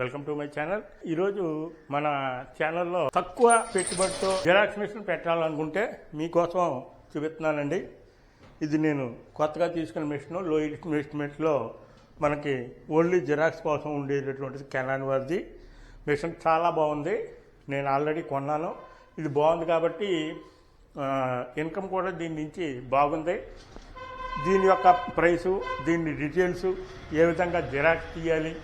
Welcome to my channel. ఈరోజు మన ఛానల్లో తక్కువ పెట్టుబడితో జిరాక్స్ మిషన్ పెట్టాలనుకుంటే మీకోసం చూపిస్తున్నానండి. ఇది నేను కొత్తగా తీసుకున్న మిషన్లో ఇన్వెస్ట్మెంట్లో మనకి ఓన్లీ జిరాక్స్ కోసం ఉండేటటువంటిది కెనాన్ వారిది. మిషన్ చాలా బాగుంది. నేను ఆల్రెడీ కొన్నాను. ఇది బాగుంది కాబట్టి ఇన్కమ్ కూడా దీని నుంచి బాగుంది. దీని యొక్క ప్రైసు దీని డీటెయిల్స్ ఏ విధంగా జిరాక్స్ తీయాలి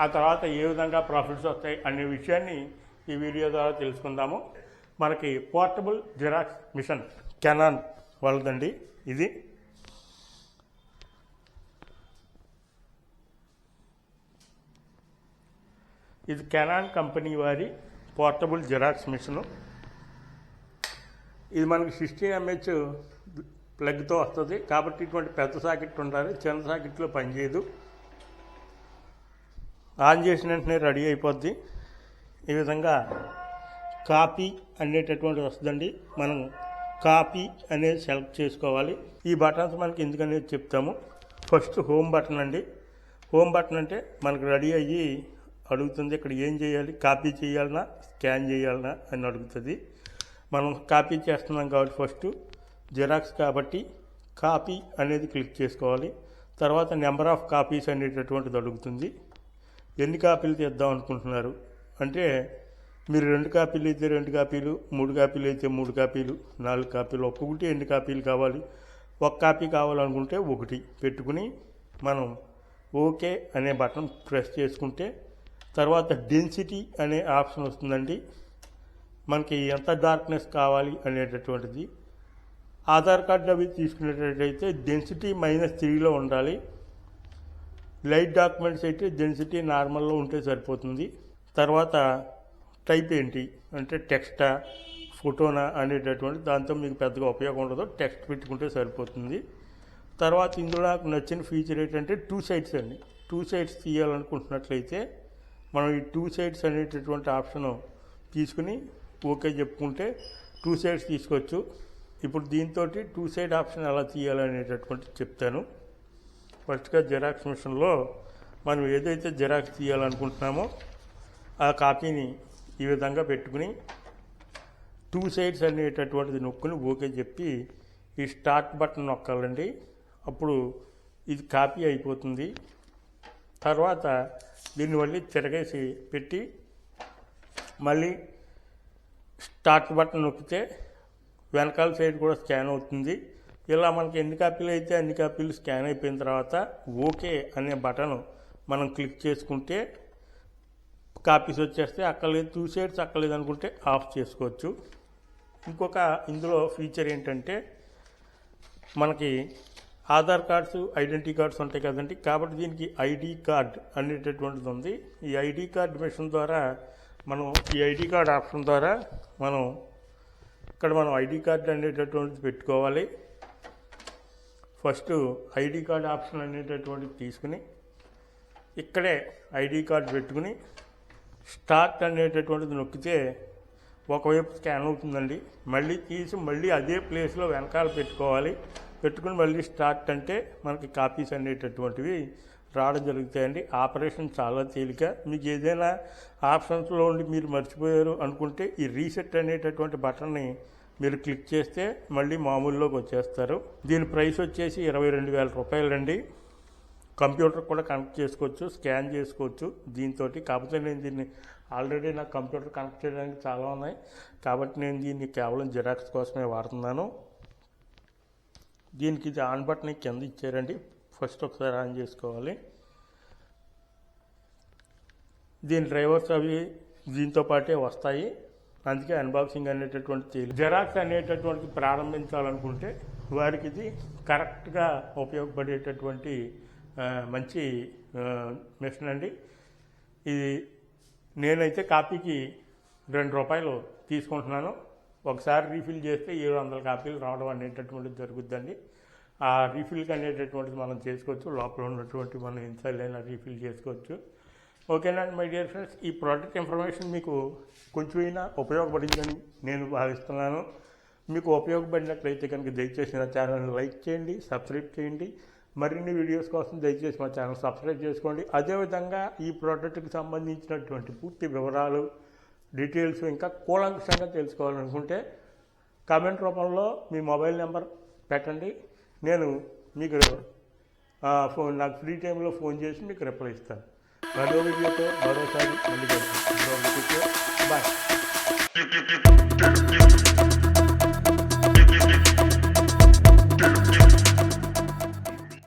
ఆ తర్వాత ఏ విధంగా ప్రాఫిట్స్ వస్తాయి అనే విషయాన్ని ఈ వీడియో ద్వారా తెలుసుకుందాము. మనకి పోర్టబుల్ జిరాక్స్ మిషన్ కెనాన్ వాళ్ళదండి. ఇది ఇది కెనాన్ కంపెనీ వారి పోర్టబుల్ జిరాక్స్ మిషను. ఇది మనకి సిక్స్టీన్ ఎంహెచ్ ప్లగ్తో వస్తుంది. కాబట్టి ఇటువంటి పెద్ద సాకెట్ ఉండాలి. చిన్న సాకెట్లో పనిచేయదు. ఆన్ చేసిన వెంటనే రెడీ అయిపోద్ది. ఈ విధంగా కాపీ అనేటటువంటిది వస్తుందండి. మనం కాపీ అనేది సెలెక్ట్ చేసుకోవాలి. ఈ బటన్స్ మనకి ఎందుకనేది చెప్తాము. ఫస్ట్ హోమ్ బటన్ అండి. హోమ్ బటన్ అంటే మనకు రెడీ అయ్యి అడుగుతుంది ఇక్కడ ఏం చేయాలి కాపీ చేయాలన్నా స్కాన్ చేయాలన్నా అని అడుగుతుంది. మనం కాపీ చేస్తున్నాం కాబట్టి ఫస్ట్ జిరాక్స్ కాబట్టి కాపీ అనేది క్లిక్ చేసుకోవాలి. తర్వాత నెంబర్ ఆఫ్ కాపీస్ అనేటటువంటిది అడుగుతుంది. ఎన్ని కాపీలు తీద్దాం అనుకుంటున్నారు? అంటే మీరు రెండు కాపీలు అయితే రెండు కాపీలు మూడు కాపీలు అయితే మూడు కాపీలు నాలుగు కాపీలు ఒక్కొక్కటి ఎన్ని కాపీలు కావాలి? ఒక కాపీ కావాలనుకుంటే ఒకటి పెట్టుకుని మనం ఓకే అనే బటన్ ప్రెస్ చేసుకుంటే తర్వాత డెన్సిటీ అనే ఆప్షన్ వస్తుందండి. మనకి ఎంత డార్క్నెస్ కావాలి అనేటటువంటిది. ఆధార్ కార్డు అవి తీసుకునేటట్టయితే డెన్సిటీ మైనస్ త్రీలో ఉండాలి. లైట్ డాక్యుమెంట్స్ అయితే డెన్సిటీ నార్మల్లో ఉంటే సరిపోతుంది. తర్వాత టైప్ ఏంటి? అంటే టెక్స్టా ఫోటోనా అనేటటువంటి దాంతో మీకు పెద్దగా ఉపయోగం ఉండదు. టెక్స్ట్ పెట్టుకుంటే సరిపోతుంది. తర్వాత ఇందులో నాకు నచ్చిన ఫీచర్ ఏంటంటే టూ సైడ్స్ అండి. టూ సైడ్స్ తీయాలనుకుంటున్నట్లయితే మనం ఈ టూ సైడ్స్ అనేటటువంటి ఆప్షన్ తీసుకుని ఓకే చెప్పుకుంటే టూ సైడ్స్ తీసుకోవచ్చు. ఇప్పుడు దీంతో టూ సైడ్ ఆప్షన్ ఎలా తీయాలనేటటువంటి చెప్తాను. ఫస్ట్గా జిరాక్స్ మిషన్లో మనం ఏదైతే జిరాక్స్ తీయాలనుకుంటున్నామో ఆ కాపీని ఈ విధంగా పెట్టుకుని టూ సైడ్స్ అనేటటువంటిది నొక్కుని ఓకే చెప్పి ఈ స్టార్ట్ బటన్ నొక్కాలండి. అప్పుడు ఇది కాపీ అయిపోతుంది. తర్వాత దీన్ని మళ్ళీ తిరగేసి పెట్టి మళ్ళీ స్టార్ట్ బటన్ నొక్కితే వెనకాల సైడ్ కూడా స్కాన్ అవుతుంది. ఇలా మనకి ఎన్ని కాపీలు అయితే అన్ని కాపీలు స్కాన్ అయిపోయిన తర్వాత ఓకే అనే బటన్ మనం క్లిక్ చేసుకుంటే కాపీస్ వచ్చేస్తే అక్కర్లేదు టూ సైడ్స్ అక్కర్లేదు అనుకుంటే ఆఫ్ చేసుకోవచ్చు. ఇంకొక ఇందులో ఫీచర్ ఏంటంటే మనకి ఆధార్ కార్డ్స్ ఐడెంటిటీ కార్డ్స్ ఉంటాయి కదండి. కాబట్టి దీనికి ఐడి కార్డ్ అనేటటువంటిది ఉంది. ఈ ఐడి కార్డ్ మిషన్ ద్వారా మనం ఈ ఐడి కార్డ్ ఆప్షన్ ద్వారా మనం ఇక్కడ మనం ఐడి కార్డ్ అనేటటువంటిది పెట్టుకోవాలి. ఫస్ట్ ఐడి కార్డ్ ఆప్షన్ అనేటటువంటిది తీసుకుని ఇక్కడే ఐడి కార్డ్ పెట్టుకుని స్టార్ట్ అనేటటువంటిది నొక్కితే ఒకవైపు స్కాన్ అవుతుందండి. మళ్ళీ తీసి మళ్ళీ అదే ప్లేస్లో వెనకాల పెట్టుకోవాలి. పెట్టుకుని మళ్ళీ స్టార్ట్ అంటే మనకి కాపీస్ అనేటటువంటివి రావడం జరుగుతాయండి. ఆపరేషన్ చాలా తేలిక. మీకు ఏదైనా ఆప్షన్స్లో ఉండి మీరు మర్చిపోయారు అనుకుంటే ఈ రీసెట్ అనేటటువంటి బటన్ని మీరు క్లిక్ చేస్తే మళ్ళీ మామూలులోకి వచ్చేస్తారు. దీని ప్రైస్ వచ్చేసి ఇరవై రెండు వేల రూపాయలండి. కంప్యూటర్ కూడా కనెక్ట్ చేసుకోవచ్చు స్కాన్ చేసుకోవచ్చు దీంతో కాకపోతే నేను దీన్ని ఆల్రెడీ నా కంప్యూటర్ కనెక్ట్ చేయడానికి చాలా ఉన్నాయి. కాబట్టి నేను దీన్ని కేవలం జిరాక్స్ కోసమే వాడుతున్నాను. దీనికి ఇది ఆన్ బటన్ కింద ఇచ్చారండి. ఫస్ట్ ఒకసారి ఆన్ చేసుకోవాలి. దీని డ్రైవర్స్ అవి దీంతో పాటే వస్తాయి. అందుకే అన్బాక్సింగ్ అనేటటువంటి జెరాక్స్ అనేటటువంటి ప్రారంభించాలనుకుంటే వారికి ఇది కరెక్ట్గా ఉపయోగపడేటటువంటి మంచి మిషన్ అండి. ఇది నేనైతే కాపీకి రెండు రూపాయలు తీసుకుంటున్నాను. ఒకసారి రీఫిల్ చేస్తే ఏడు వందల కాపీలు రావడం అనేటటువంటిది జరుగుద్దండి. ఆ రీఫిల్కి అనేటటువంటిది మనం చేసుకోవచ్చు. లోపల ఉన్నటువంటి మనం ఇన్సైల్ అయినా రీఫిల్ చేసుకోవచ్చు. ఓకేనండి మై డియర్ ఫ్రెండ్స్ ఈ ప్రోడక్ట్ ఇన్ఫర్మేషన్ మీకు కొంచెమైనా ఉపయోగపడిందని నేను భావిస్తున్నాను. మీకు ఉపయోగపడినట్లయితే కనుక దయచేసి నా ఛానల్ని లైక్ చేయండి సబ్స్క్రైబ్ చేయండి. మరిన్ని వీడియోస్ కోసం దయచేసి మా ఛానల్ సబ్స్క్రైబ్ చేసుకోండి. అదేవిధంగా ఈ ప్రోడక్ట్కి సంబంధించినటువంటి పూర్తి వివరాలు డీటెయిల్స్ ఇంకా కూలంకషంగా తెలుసుకోవాలనుకుంటే కామెంట్ రూపంలో మీ మొబైల్ నెంబర్ పెట్టండి. నేను మీకు ఫోన్ నాకు ఫ్రీ టైంలో ఫోన్ చేసి మీకు రిప్లై ఇస్తాను. Valeu, Bibioto. Valeu, Sérgio. Obrigado. Bye.